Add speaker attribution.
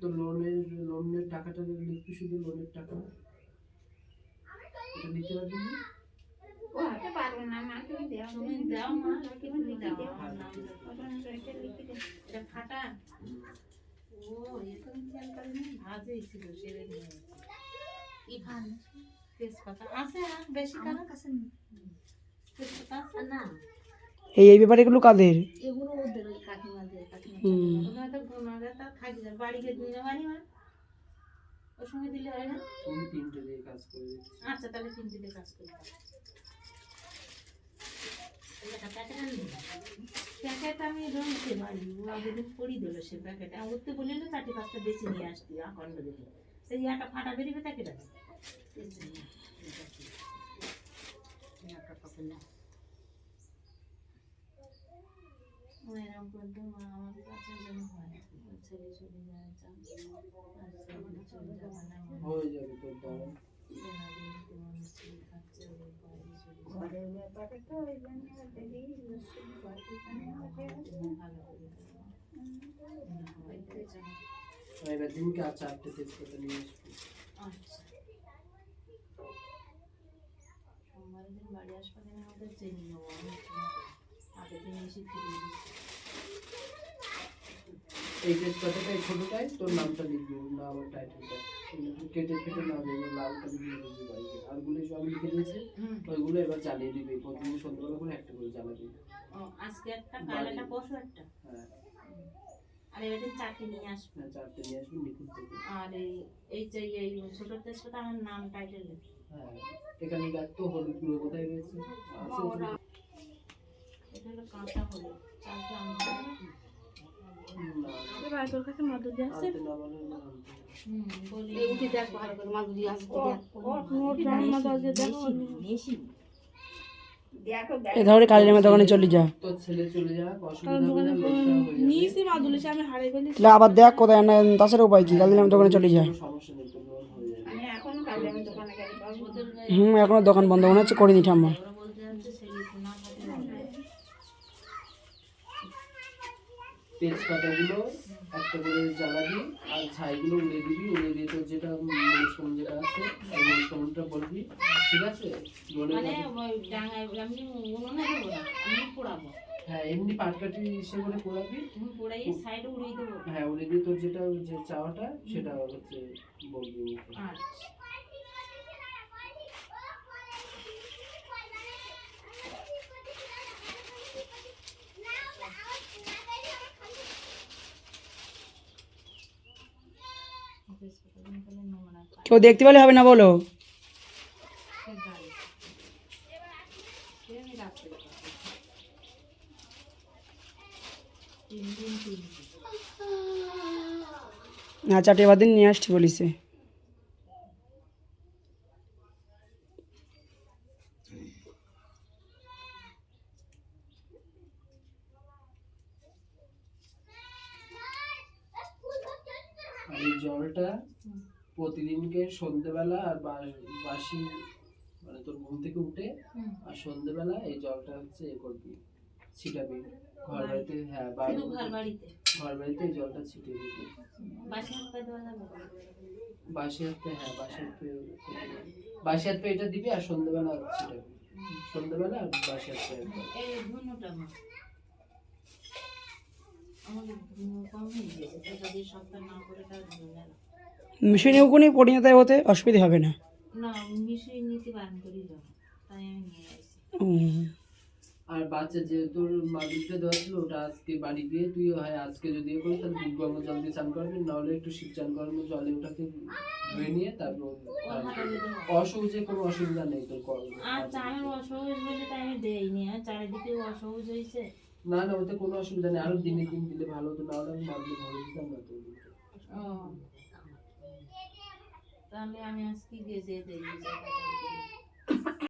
Speaker 1: তো লোনের লোনের টাকাটা লিখবি শুধু লোনের টাকা? এটা লিখতে পারবি না?
Speaker 2: ও হাতে পারব না মা তুমি দাও
Speaker 3: তুমি দাও মা তুমি
Speaker 2: লিখে
Speaker 3: দাও।
Speaker 2: দাও
Speaker 3: আমার নামটা
Speaker 2: ওখানে তো এটা লিখে দাও
Speaker 3: এটা ফাটা। ও এটা আমি খেয়াল করিনি ভাজেই ছিল সেরে নিয়ে
Speaker 2: কি ভান
Speaker 3: তেজপাতা আছে বেশি
Speaker 2: কারও কাছে
Speaker 3: তেজপাতা আছে?
Speaker 2: না।
Speaker 4: এই এই ব্যাপারে এগুলো কাদের?
Speaker 2: এগুলো ওদের
Speaker 3: আচ্ছা তাহলে তিনটে দিয়ে কাজ করি প্যাকেট আমি রয়েছে বাড়ি। ও দিন পড়ি দিল সে প্যাকেট বললে চারটে পাঁচটা বেশি নিয়ে আসতি আকন্ড দেখে সেই একটা ফাটা বেরিয়ে তাকে ডাকে এরকম করতে মা আমার কাছে যেন হয়। ছেলে চলে যায় চান আর চলে যাবে না
Speaker 1: হয়ে যাবে তোর দ্বারা।
Speaker 2: ঘরের ব্যাপারে তো ওই জন্য
Speaker 1: এবার দিনকে আর চারটে তেজপাতা নিয়ে আসবি।
Speaker 3: আচ্ছা। সোমবারের দিন বাড়ি আসবার দিন আমাদের জেনে নেব আমি করে। আগের দিন এসে ফিরে দিচ্ছি।
Speaker 1: এই তেজপাতাটা এই ছোটটাই তোর নামটা লিখবি না আমার টাইটেলটা কেটে কেটে না দেবে লাল করে দিয়ে দিবি আরগুলো সব লিখে দিয়েছে ওইগুলো এবার চালিয়ে দিবি। প্রতিদিন সন্ধ্যাবেলা করে একটা করে জ্বালাবি
Speaker 3: ও আজকে একটা কাল একটা পরশু একটা?
Speaker 1: হ্যাঁ।
Speaker 3: আর এবার চারটে নিয়ে আসব?
Speaker 1: হ্যাঁ, চারটে নিয়ে আসবি
Speaker 3: আর এই যে এই ছোট তেজপাতা আমার নাম টাইটেল
Speaker 1: হ্যাঁ এখানে দেখ তো হলুদ গুঁড়ো কোথায় রয়েছে? আছে তো?
Speaker 3: এটা হলো কাঁচা হলুদ চালকে আনতে হবে
Speaker 1: না,
Speaker 2: এবার তোর কাছে মাদুরি আছে উঠে দেখ ভালো করে মাদুরি
Speaker 4: এ ধরে দোকানে চলে যা। আবার দেখ কোথায় না তাছাড়া উপায় কি? কালিমার দোকানে চলে যা। হুম এখনও দোকান বন্ধ মনে হচ্ছে করিনি ঠাম্মা
Speaker 3: ওরা বলতে যাচ্ছে ছেলে না খাতে হবে
Speaker 1: তেজপাতাগুলো একটা করে জ্বালাবি আর ছাইগুলো উড়িয়ে দিবি উড়িয়ে দিয়ে তোর যেটা মনস্কাম যেটা আছে সেই মনস্কামটা বলবি। ঠিক আছে?
Speaker 3: মানে ওই
Speaker 1: হ্যাঁ এমনি পাটকাঠি সে করে পোড়াবি। হ্যাঁ উড়িয়ে দিয়ে তোর যেটা যে চাওয়াটা সেটা হচ্ছে বলবি
Speaker 3: আচ্ছা।
Speaker 4: কেউ দেখতে পেলে হবে না বলো? আচ্ছা এবার দিন নিয়ে আসছি বলিছে।
Speaker 1: আর এই জলটা প্রতিদিনকে সন্ধ্যেবেলা আর বা- বাসি মানে তোর ঘুম থেকে উঠে। আর সন্ধ্যেবেলা এই জলটা হচ্ছে এ করবি ছিটাবি। ঘর বাড়িতে হ্যাঁ বাড়ি
Speaker 3: ঘর বাড়িতে?
Speaker 1: এই জলটা ছিটিয়ে দিবি।
Speaker 3: বাসি হাতে
Speaker 1: হ্যাঁ বাসি হাতে বাসি হাতে এটা দিবি আর সন্ধ্যেবেলা ছিটাবি। সন্ধ্যেবেলা আর বাসি হাতে একবার।
Speaker 3: এই ধুনুটা মা আমাদের ধুনু কম হয়ে গেছে তো যদি সপ্তাহ না করে তার ধুনু গেল
Speaker 4: মেশিনে ওখানে পরিণতায় হতে অসুবিধা হবে না।
Speaker 1: আর বাচ্চা যে তোর মাদুরটা দেওয়া ছিল ওটা আজকে বাড়ি দিয়ে তুই হয় আজকে যদি করিস তাহলে দুধ গঙ্গা জল দিয়ে চান করবি নাহলে একটু শীত চান করানো জলে ওটাকে ধুয়ে নিয়ে তারপর অসহজে কোনো অসুবিধা নেই তোর কর
Speaker 3: আচ্ছা আমার অসহজ বলে তাই আমি দেইনি আর চারিদিকে অসহজ হয়েছে
Speaker 1: না না ওতে কোনো অসুবিধা নেই। আরও দিনে দিন দিলে ভালো হতো নাহলে আমি মাদুর ভালো দিতাম না
Speaker 3: তো তাহলে আমি আজকে গিয়ে যেয়ে দিই